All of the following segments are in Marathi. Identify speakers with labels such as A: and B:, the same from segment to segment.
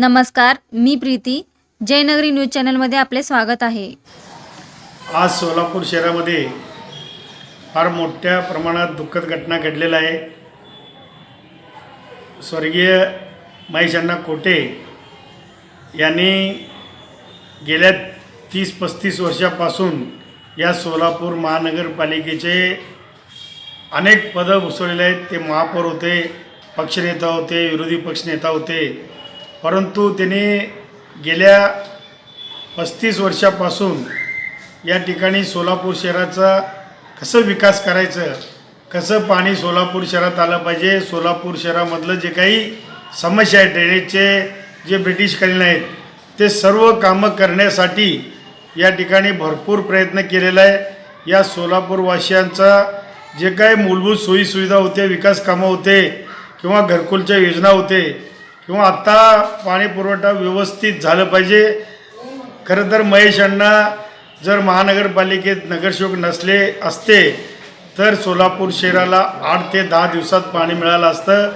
A: नमस्कार मी प्रीती. जयनगरी न्यूज चॅनलमध्ये आपले स्वागत आहे.
B: आज सोलापूर शहरामध्ये फार मोठ्या प्रमाणात दुःखद घटना घडलेल्या आहे. स्वर्गीय महेश अण्णा कोटे यांनी गेल्या तीस पस्तीस वर्षापासून या सोलापूर महानगरपालिकेचे अनेक पदं भूषवलेले आहेत. ते महापौर होते पक्षनेता होते विरोधी पक्षनेता होते. परंतु त्यांनी गेल्या पस्तीस वर्षापासून या ठिकाणी सोलापूर शहराचा कसं विकास करायचं कसं पाणी सोलापूर शहरात आलं पाहिजे सोलापूर शहरामधलं जे काही समस्या आहे ड्रेनेजचे जे ब्रिटिशकालीन आहेत ते सर्व कामं करण्यासाठी या ठिकाणी भरपूर प्रयत्न केलेला आहे. या सोलापूरवासियांचा जे काही मूलभूत सोयीसुविधा होते विकास कामं होते किंवा घरकुलच्या योजना होते किंवा आत्ता पाणी पुरवठा व्यवस्थित झालं पाहिजे. खरं तर महेश अण्णा जर महानगरपालिकेत नगरसेवक नसले असते तर सोलापूर शहराला आठ ते दहा दिवसात पाणी मिळालं असतं.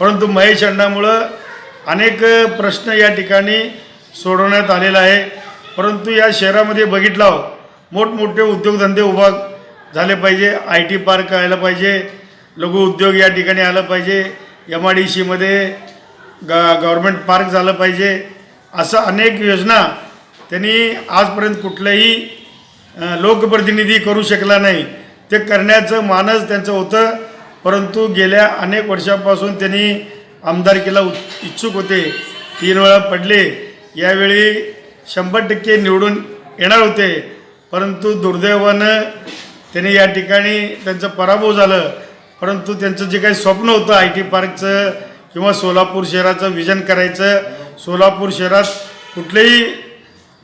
B: परंतु महेश अण्णामुळं अनेक प्रश्न या ठिकाणी सोडवण्यात आलेला आहे. परंतु या शहरामध्ये बघितला मोठमोठे उद्योगधंदे उभा झाले पाहिजे. आय टी पार्क आलं पाहिजे. लघु उद्योग या ठिकाणी आलं पाहिजे. एम आय डी सीमध्ये ग गव्हर्मेंट पार्क झालं पाहिजे. असं अनेक योजना त्यांनी आजपर्यंत कुठलंही लोकप्रतिनिधी करू शकला नाही. ते करण्याचं मानस त्यांचं होतं परंतु गेल्या अनेक वर्षापासून त्यांनी आमदारकीला उ- इच्छुक होते. तीन वेळा पडले. यावेळी शंभर टक्के निवडून येणार होते. परंतु दुर्दैवानं त्यांनी या ठिकाणी त्यांचं पराभव झालं. परंतु त्यांचं जे काही स्वप्न होतं आय टी पार्कचं किंवा सोलापूर शहराचं विजन करायचं सोलापूर शहरात कुठलेही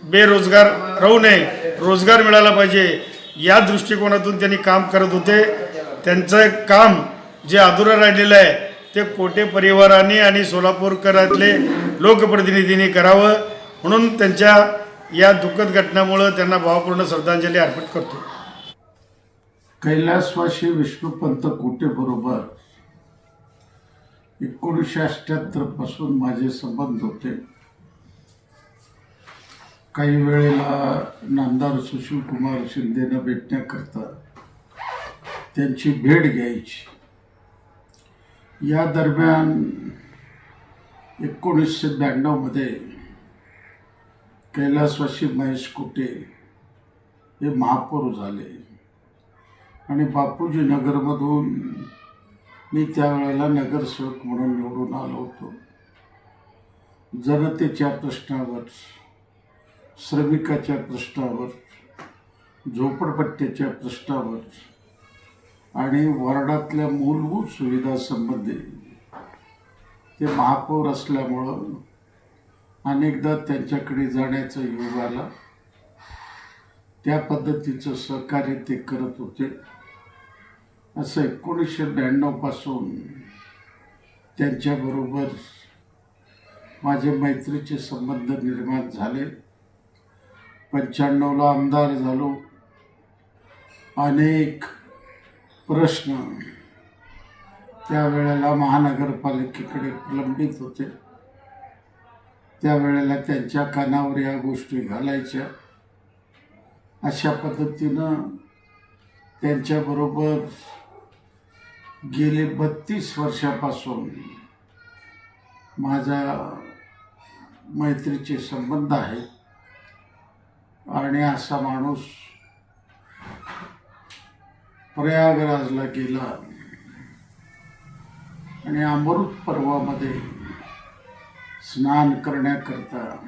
B: बेरोजगार राहू नये रोजगार मिळाला पाहिजे या दृष्टिकोनातून त्यांनी काम करत होते. त्यांचं काम जे अधुरं राहिलेलं आहे ते कोटे परिवाराने आणि सोलापूरकरातले लोकप्रतिनिधींनी करावं. म्हणून त्यांच्या या दुःखद घटनामुळं त्यांना भावपूर्ण श्रद्धांजली अर्पित करतो.
C: कैलासवासी विष्णुपंत कोटे बरोबर एकोणीसशे अठ्ठ्याहत्तरपासून माझे संबंध होते. काही वेळेला नामदार सुशीलकुमार शिंदेनं भेटण्याकरता त्यांची भेट घ्यायची. या दरम्यान एकोणीसशे ब्याण्णवमध्ये कैलासवासी महेश कुटे हे महापौर झाले. आणि बापूजी नगरमधून मी त्यावेळेला नगरसेवक म्हणून निवडून आलो होतो. जनतेच्या प्रश्नावर श्रमिकाच्या प्रश्नावर झोपडपट्ट्याच्या प्रश्नावर आणि वॉर्डातल्या मूलभूत सुविधासंबंधी ते महापौर असल्यामुळं अनेकदा त्यांच्याकडे जाण्याचा योग आला. त्या पद्धतीचं सहकार्य ते करत होते. असं एकोणीसशे ब्याण्णवपासून त्यांच्याबरोबर माझे मैत्रीचे संबंध निर्माण झाले. पंच्याण्णवला आमदार झालो. अनेक प्रश्न त्यावेळेला महानगरपालिकेकडे प्रलंबित होते. त्यावेळेला त्यांच्या कानावर या गोष्टी घालायच्या. अशा पद्धतीनं त्यांच्याबरोबर गेले बत्तीस वर्षापासून माझा मैत्रीचे संबंध आहेत आणि असा माणूस प्रयागराजला गेला. आणि अमृत पर्वामध्ये स्नान करण्याकरता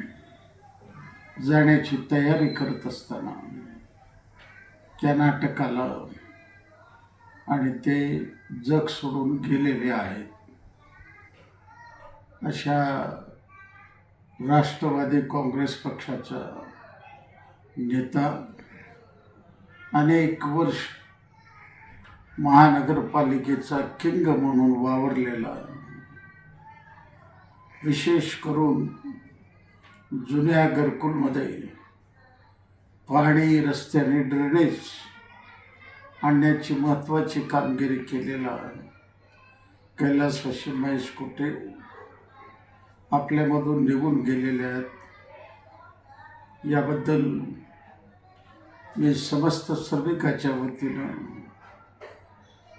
C: जाण्याची तयारी करत असताना त्या नाटकाला आणि ते जग सोडून गेलेले आहेत. अशा राष्ट्रवादी काँग्रेस पक्षाचा नेता अनेक वर्ष महानगरपालिकेचा किंग म्हणून वावरलेला विशेष करून जुन्या घरकुलमध्ये पाणी रस्त्याने ड्रेनेज आणण्याची महत्त्वाची कामगिरी केलेला कैलासवाशी महेश कुटे आपल्यामधून निघून गेलेले आहेत. याबद्दल मी समस्त श्रमिकाच्या वतीनं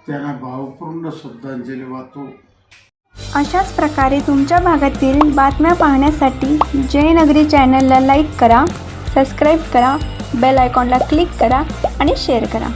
C: त्यांना भावपूर्ण श्रद्धांजली वाहतो.
D: अशाच प्रकारे तुमच्या भागातील बातम्या पाहण्यासाठी जयनगरी चॅनलला लाईक करा सबस्क्राईब करा बेल आयकॉनला क्लिक करा आणि शेअर करा.